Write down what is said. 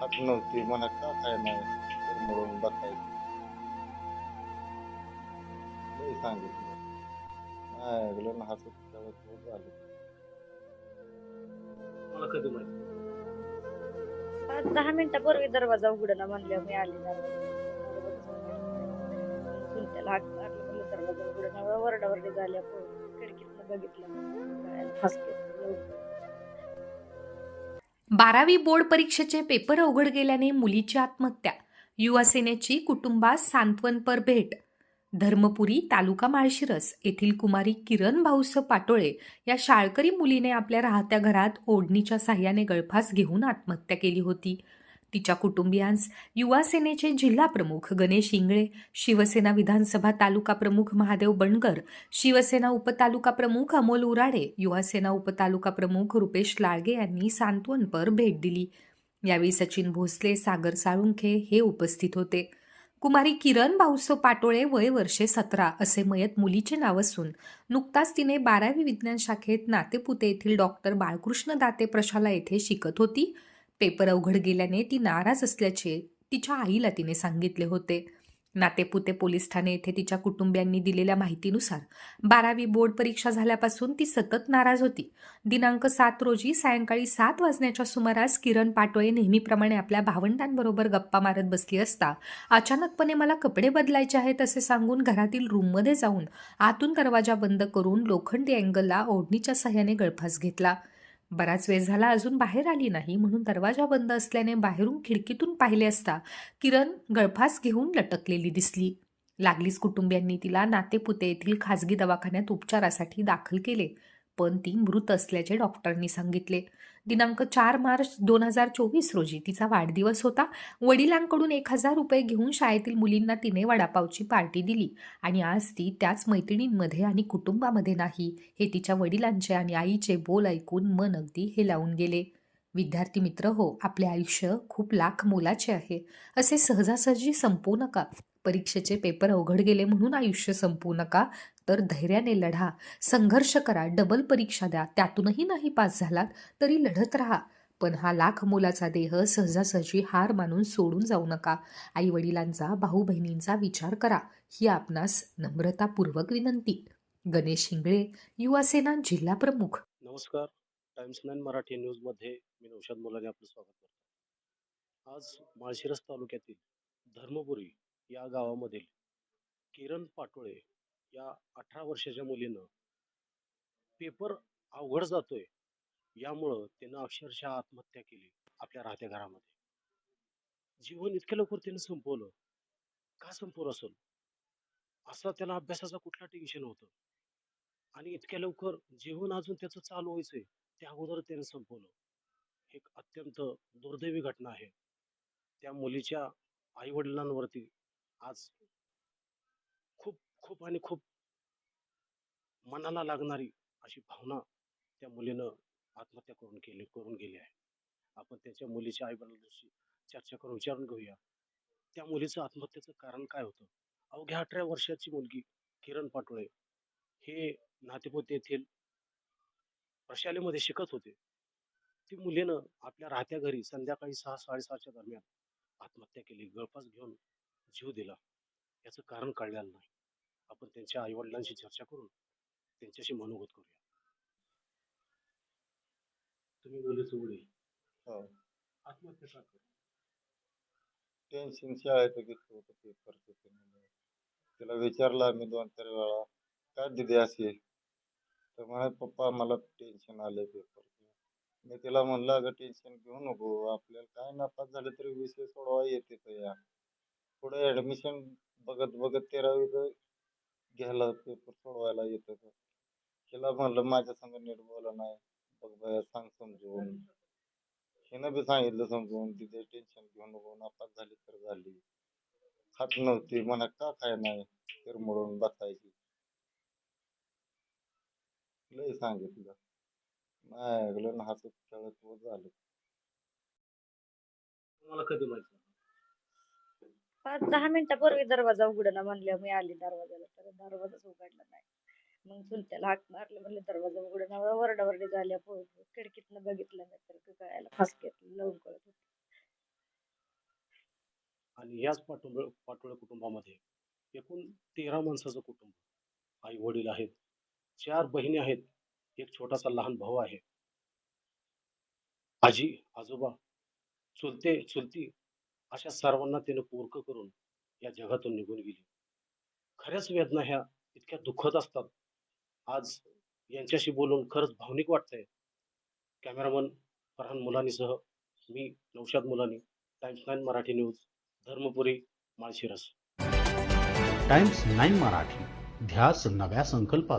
खात नव्हती मला का काय नाही तर म्हणून बसायची सांगितलं नाही ऐकलं ना हसत खेळत झालं मला कधी माहिती पाच दहा मिनिटापूर्वी दरवाजा उघडला म्हणल्या मी आले त्याला हाक मारलं म्हणलं दरवाजा उघडला वरडावरडी झाल्या खिडकीतनं बघितलं. हसते बारावी बोर्ड परीक्षेचे पेपर अवघड गेल्याने मुलीची आत्महत्या. युवा सेनेची कुटुंबास सांत्वनपर भेट. धर्मपुरी तालुका माळशिरस येथील कुमारी किरण भाऊस पाटोळे या शाळकरी मुलीने आपल्या राहत्या घरात ओढणीच्या साह्याने गळफास घेऊन आत्महत्या केली होती. तिच्या कुटुंबियांस युवा सेनेचे जिल्हा प्रमुख गणेश इंगळे शिवसेना विधानसभा तालुका प्रमुख महादेव बणकर शिवसेना उपतालुका प्रमुख अमोल उराडे युवासेना उपतालुका प्रमुख रुपेश लाळगे यांनी सांत्वनपर भेट दिली. यावेळी सचिन भोसले सागर साळुंखे हे उपस्थित होते. कुमारी किरण भाऊसो पाटोळे वय वर्षे सतरा असे मयत मुलीचे नाव असून नुकताच तिने बारावी विज्ञान शाखेत नातेपुते येथील डॉक्टर बाळकृष्ण दाते प्रशाला येथे शिकत होती. पेपर अवघड गेल्याने ती नाराज असल्याचे तिच्या आईला तिने सांगितले होते. नातेपुते पोलीस ठाणे येथे तिच्या कुटुंबियांनी दिलेल्या माहितीनुसार बारावी बोर्ड परीक्षा झाल्यापासून ती सतत नाराज होती. दिनांक सात रोजी सायंकाळी सात वाजण्याच्या सुमारास किरण पाटोळे नेहमीप्रमाणे आपल्या भावंडांबरोबर गप्पा मारत बसली असता अचानकपणे मला कपडे बदलायचे आहेत असे सांगून घरातील रूममध्ये जाऊन आतून दरवाजा बंद करून लोखंडी अँगलला ओढणीच्या सहाय्याने गळफास घेतला. बराच वेळ झाला अजून बाहेर आली नाही म्हणून दरवाजा बंद असल्याने बाहेरून खिडकीतून पाहिले असता किरण गळफास घेऊन लटकलेली दिसली. लागलीच कुटुंबियांनी तिला नातेपुते येथील खाजगी दवाखान्यात उपचारासाठी दाखल केले. पण ती मृत असल्याचे डॉक्टरांनी सांगितले. दिनांक चार मार्च दोन हजार चोवीस रोजी तिचा वाढदिवस होता. वडिलांकडून एक हजार रुपये घेऊन शाळेतील मुलींना तिने वडापावची पार्टी दिली आणि आज ती त्याच मैत्रिणींमध्ये आणि कुटुंबामध्ये नाही हे तिच्या वडिलांचे आणि आईचे बोल ऐकून मन अगदी हे लावून गेले. विद्यार्थी मित्र हो आपले आयुष्य खूप लाख मोलाचे आहे. असे सहजासहजी संपू नका. परीक्षेचे पेपर अवघड गेले म्हणून आयुष्य संपवू नका तर धैर्याने लढा. संघर्ष करा डबल परीक्षा द्या. त्यातूनही नाही पास झालात तरी लढत राहा. पण हा लाख मोलाचा देह सहजासहजी हार मानून सोडून जाऊ नका. आई वडिलांचा भाऊ बहिणींचा विचार करा. ही आपणास नम्रतापूर्वक विनंती. गणेश हिंगळे युवासेना जिल्हा प्रमुख. नमस्कार. टाइम्स नाईन मराठी न्यूजमध्ये मी नौशाद मुलाने आपलं स्वागत करतो. आज माळशिरस तालुक्यातील धर्मपुरी या गावामधील किरण पाटोळे या अठरा वर्षाच्या मुलीनं पेपर अवघड जातोय. यामुळं त्यानं अक्षरशः आत्महत्या केली आपल्या राहत्या घरामध्ये. जीवन इतक्या लवकर त्यानं संपवलं. का संपवलं असेल? असा त्याला अभ्यासाचा कुठला टेन्शन होतं? आणि इतक्या लवकर जीवन अजून त्याचं चालू व्हायचंय त्या अगोदर त्याने संपवलं. एक अत्यंत दुर्दैवी घटना आहे. त्या मुलीच्या आई वडिलांवरती आज खूप खूप आणि खूप मनाला लागणारी अशी भावना त्या मुलीनं आत्महत्या करून केली करून गेली आहे. आपण त्याच्या मुलीच्या आई चर्चा करून विचारून घेऊया. त्या मुलीचं आत्महत्येचं कारण काय होतं? अवघ्या अठरा वर्षाची मुलगी किरण पाटोळे हे नातेपोते येथील प्रशालेमध्ये शिकत होते. ती मुलीनं आपल्या राहत्या घरी संध्याकाळी सहा साडेसहाच्या दरम्यान आत्महत्या केली. गळफास घेऊन जीव दिला. याचं कारण कळलेलं नाही. आपण त्यांच्या आई वडिलांशी चर्चा करून त्यांच्याशी मनोगत करूया. तुम्ही वडील हो. आत्महत्या का? टेन्शन शाळेत घेतलं होतं ते. तिला विचारलं आम्ही दोन चार वेळा काय दिदी अशी तर म्हणे पप्पा मला टेन्शन आलंय पेपरचं मी तिला म्हणलं अगं टेन्शन घेऊ नको. आपल्याला काय नापास झाले तरी विषय सोडवा येते तर या. पुढे ऍडमिशन बघत बघत तेरावीचं घ्यायला पेपर सोडवायला येत तर. तिला म्हणलं माझ्या संग नीट बोला नाही. बघ बाया सांग समजून. हिनं बी सांगितलं समजून तिथे टेन्शन घेऊ नको नापास झाली तर झाली. खात नव्हती म्हणा का काय नाही? तर म्हणून बसायची. लय सांगितलं. नाही ऐकलं ना हात खेळत झालं. तुम्हाला कधी माहिती पाच दहा मिनिटापूर्वी दरवाजा उघडला म्हणलं मी आली दरवाजाला तर दरवाजाच उघडला नाही. मग चुलत्याला हाक मारलं म्हणलं दरवाजा उघडला वरडावरडी झाल्या खिडकीतनं बघितलं नाही तर गळ्याला फास घेतलं लावून कळत होत. आणि याच पाटोळ पाटोळ कुटुंबामध्ये एकूण तेरा माणसाचं कुटुंब आई वडील आहेत. चार बहिणी आहेत. एक छोटासा लहान भाऊ आहे. आजी आजोबा चुलते चुलती अशा सर्वांना तिने पोरक करून या जगातून निघून गेली. खऱ्याच वेदना ह्या इतक्या दुःखद असतात. आज यांच्याशी बोलून खरंच भावनिक वाटतंय. कॅमेरामन फरहान मुलानीसह मी Naushad Mulani times nine Marathi news Dharmapuri Malshiras. Times nine Marathi ध्यास नव्या संकल्पाचा.